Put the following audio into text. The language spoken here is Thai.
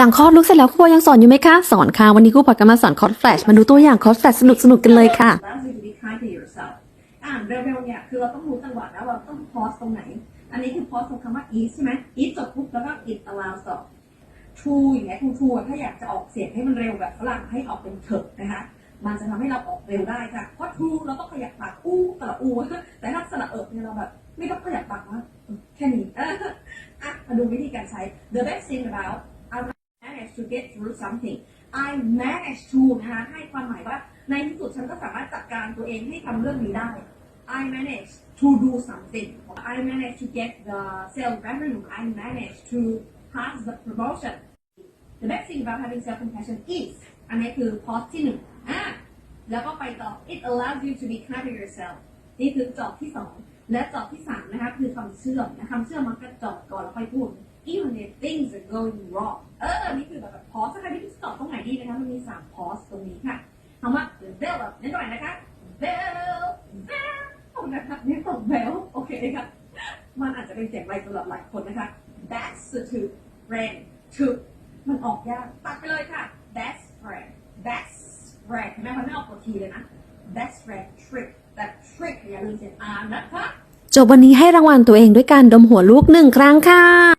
หลังคลอดลูกเสร็จแล้วครูยังสอนอยู่ไหมคะ สอนค่ะ วันนี้ครูปอยก็มาสอนคอร์สแฟลชมาดูตัวอย่างคอร์สแฟลชสนุกสนุกกันเลยค่ะ อ่านเร็วๆเนี่ยคือเราต้องรู้จังหวะแล้วว่าต้อง pause ตรงไหน อันนี้คือ pause ตรงคำว่า is ใช่ไหม is จบปุ๊บแล้วก็ it allows ต่อ true อย่างเงี้ย true true ถ้าอยากจะออกเสียงให้มันเร็วแบบฝรั่งให้ออกเป็นเถิดนะคะมันจะทำให้เราออกเร็วได้ค่ะ เพราะ true เราต้องขยับปากอู้สระอูแต่ถ้าสระเอิบเนี่ยเราแบบไม่ต้องขยับปากว่าแค่นี้อะมาดูวิธีการใช้ the best thing about to get through something I manage to นะคะให้ความหมายว่า ในที่สุดฉันก็สามารถจัดการตัวเองให้ทำเรื่องนี้ได้ I manage to do something I manage to get the sales revenue I manage to pass the promotion the best thing about having self compassion is อันนี้คือ pause ที่หนึ่งอะแล้วก็ไปต่อ it allows you to be kind to yourself นี่คือจอบที่สองและจอบที่สามนะคะคือคำเชื่อมนะคำเชื่อมมันก็จอบก่อนแล้วค่อยพูด even if things are going wrong เออ นี่คือแบบ pause ถ้าใครไม่รู้จะตอบตรงไหนดีนะคะ มันมีสาม pause ตรงนี้ค่ะคำว่า bell แบบนิดหน่อยนะคะ bell bell นะคะนี่ของ bell โอเคค่ะ มันอาจจะเป็นเสียงไรสำหรับหลายคนนะคะ best to friend to มันออกยาก ตัดไปเลยค่ะ best friend best friend เห็นไหมมันไม่ออกตัวทีเลยนะ best friend trick แต่ trick อย่าลืมเสียง r นะคะจบวันนี้ให้รางวัลตัวเองด้วยการดมหัวลูกหนึ่งครั้งค่ะ